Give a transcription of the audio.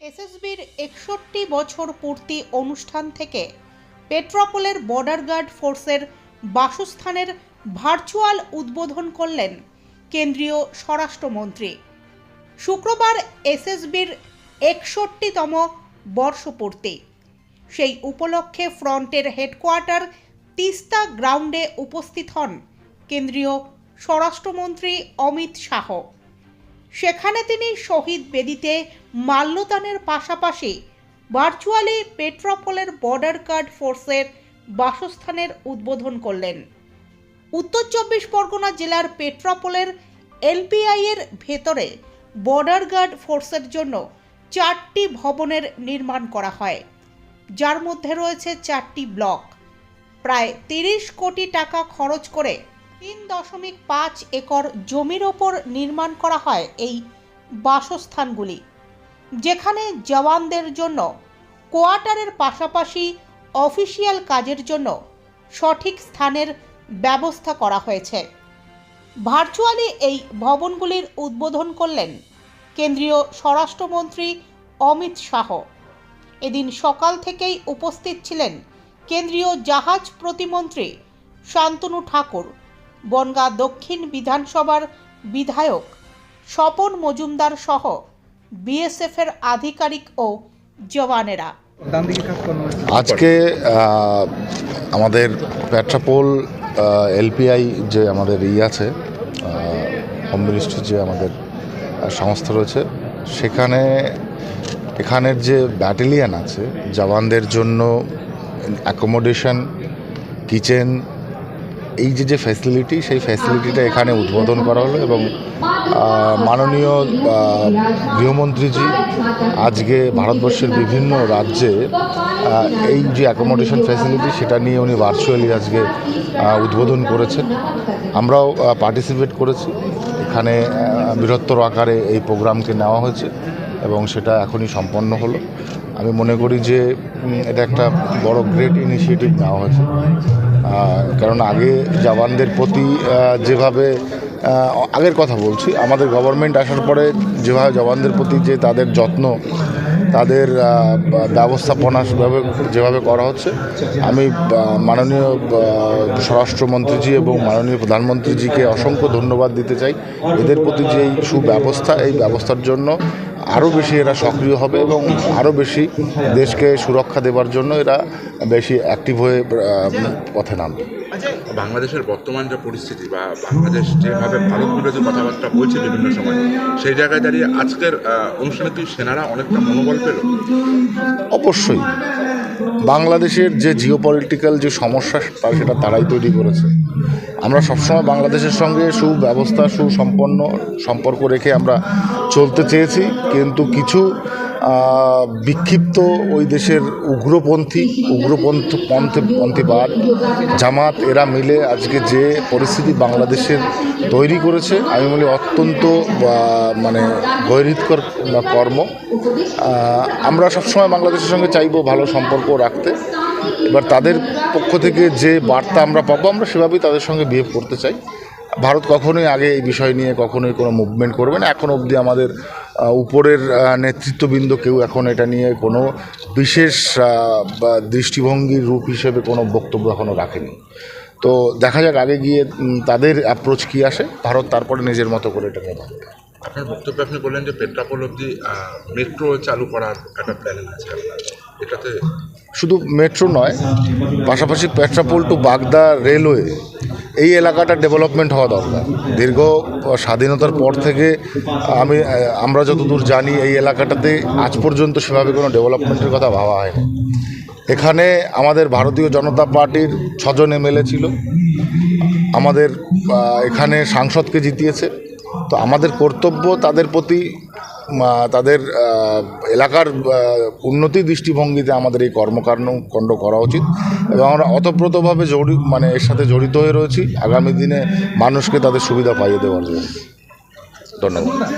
এসএসবির একষট্টি বছর পূর্তি অনুষ্ঠান থেকে পেট্রোপোলের বর্ডার গার্ড ফোর্সের বাসস্থানের ভার্চুয়াল উদ্বোধন করলেন কেন্দ্রীয় স্বরাষ্ট্রমন্ত্রী। শুক্রবার এসএসবির একষট্টিতম বর্ষপূর্তি। সেই উপলক্ষে ফ্রন্টের হেডকোয়ার্টার তিস্তা গ্রাউন্ডে উপস্থিত হন কেন্দ্রীয় স্বরাষ্ট্রমন্ত্রী অমিত শাহ। সেখানে তিনি শহীদ বেদিতে মাল্যদানের পাশাপাশি ভার্চুয়ালি পেট্রোপোলের বর্ডার গার্ড ফোর্সের বাসস্থানের উদ্বোধন করলেন। উত্তর চব্বিশ পরগনা জেলার পেট্রোপোলের এলপিআই এর ভেতরে বর্ডার গার্ড ফোর্সের জন্য চারটি ভবনের নির্মাণ করা হয়। যার মধ্যে রয়েছে চারটি ব্লক। প্রায় তিরিশ কোটি টাকা খরচ করে তিন দশমিক পাঁচ একর জমির ওপর নির্মাণ করা হয় এই বাসস্থানগুলি, যেখানে জওয়ানদের জন্য কোয়ার্টারের পাশাপাশি অফিসিয়াল কাজের জন্য সঠিক স্থানের ব্যবস্থা করা হয়েছে। ভার্চুয়ালি এই ভবনগুলির উদ্বোধন করলেন কেন্দ্রীয় স্বরাষ্ট্রমন্ত্রী অমিত শাহ। এদিন সকাল থেকেই উপস্থিত ছিলেন কেন্দ্রীয় জাহাজ প্রতিমন্ত্রী শান্তনু ঠাকুর। বনগাঁ দক্ষিণ বিধানসভার বিধায়ক স্বপন মজুমদার সহ বিএসএফের আধিকারিক ও জওয়ানেরা। আজকে আমাদের পেট্রাপোল এলপিআই যে আমাদের ই আছে হোম মিনিস্ট্রি যে আমাদের সংস্থা রয়েছে সেখানে এখানের যে ব্যাটালিয়ান আছে জওয়ানদের জন্য অ্যাকোমোডেশন কিচেন এই যে যে ফ্যাসিলিটি সেই ফ্যাসিলিটিটা এখানে উদ্বোধন করা হলো এবং মাননীয় গৃহমন্ত্রীজি আজকে ভারতবর্ষের বিভিন্ন রাজ্যে এই যে অ্যাকোমোডেশন ফ্যাসিলিটি সেটা নিয়ে উনি ভার্চুয়ালি আজকে উদ্বোধন করেছেন। আমরাও পার্টিসিপেট করেছি। এখানে বৃহত্তর আকারে এই প্রোগ্রামকে নেওয়া হয়েছে এবং সেটা এখনই সম্পন্ন হলো। আমি মনে করি যে এটা একটা বড় গ্রেট ইনিশিয়েটিভ নেওয়া হয়েছে। কারণ আগে জওয়ানদের প্রতি যেভাবে আগের কথা বলছি, আমাদের গভর্নমেন্ট আসার পরে যেভাবে জওয়ানদের প্রতি যে তাদের যত্ন তাদের ব্যবস্থাপনা যেভাবে করা হচ্ছে। আমি মাননীয় স্বরাষ্ট্রমন্ত্রীজি এবং মাননীয় প্রধানমন্ত্রীজিকে অসংখ্য ধন্যবাদ দিতে চাই। এদের প্রতি যে এই সুব্যবস্থা, এই ব্যবস্থার জন্য আরও বেশি এরা সক্রিয় হবে এবং আরও বেশি দেশকে সুরক্ষা দেওয়ার জন্য এরা বেশি অ্যাক্টিভ হয়ে পথে নামবে। বাংলাদেশের বর্তমান যে পরিস্থিতি বা বাংলাদেশ যেভাবে ভারত বিরোধী কথাবার্তা বলছে বিভিন্ন সময়, সেই জায়গায় দাঁড়িয়ে আজকের অনুষ্ঠানে কি সেনারা অনেকটা মনোবল পেল? অবশ্যই। বাংলাদেশের যে জিওপলিটিক্যাল যে সমস্যা তা সেটা তারাই তৈরি করেছে। আমরা সবসময় বাংলাদেশের সঙ্গে সুব্যবস্থা, সুসম্পন্ন সম্পর্ক রেখে আমরা চলতে চেয়েছি, কিন্তু কিছু বিক্ষিপ্ত ওই দেশের উগ্রপন্থী, উগ্রপন্থ পন্থে, পন্থীবাদ, জামাত, এরা মিলে আজকে যে পরিস্থিতি বাংলাদেশের তৈরি করেছে, আমি বলি অত্যন্ত মানে গৈরিতকর কর্ম। আমরা সবসময় বাংলাদেশের সঙ্গে চাইব ভালো সম্পর্ক রাখতে। এবার তাদের পক্ষ থেকে যে বার্তা আমরা পাবো, আমরা সেভাবেই তাদের সঙ্গে বিহেভ করতে চাই। ভারত কখনোই আগে এই বিষয় নিয়ে কখনোই কোনো মুভমেন্ট করবে না। এখন অবধি আমাদের উপরের নেতৃত্ববৃন্দ কেউ এখন এটা নিয়ে কোনো বিশেষ বা দৃষ্টিভঙ্গির রূপ হিসেবে কোনো বক্তব্য এখনও রাখেনি। তো দেখা যাক আগে গিয়ে তাদের অ্যাপ্রোচ কী আসে। ভারত তারপরে নিজের মতো করে এটা নিয়ে ভাববে। আপনার বক্তব্যে আপনি বললেন যে পেট্রাপোল অব্দি মেট্রো চালু করার একটা প্ল্যান আছে এটাতে শুধু মেট্রো নয় পাশাপাশি পেট্রাপোল টু বাগদা রেলওয়ে এই এলাকাটা ডেভেলপমেন্ট হওয়া দরকার। দীর্ঘ স্বাধীনতার পর থেকে আমি আমরা যতদূর জানি, এই এলাকাটাতে আজ পর্যন্ত সেভাবে কোনো ডেভেলপমেন্টের কথা ভাবা হয়নি। এখানে আমাদের ভারতীয় জনতা পার্টির ছজন এমএলএ ছিল। আমাদের এখানে সাংসদকে জিতিয়েছে। তো আমাদের কর্তব্য তাদের প্রতি তাদের এলাকার উন্নতি দৃষ্টিভঙ্গিতে আমাদের এই কর্মকাণ্ড কণ্ড করা উচিত এবং আমরা অতপ্রতভাবে জড়ি মানে এর সাথে জড়িত হয়ে রয়েছি। আগামী দিনে মানুষকে তাদের সুবিধা পাইয়ে দেওয়ার জন্য। ধন্যবাদ।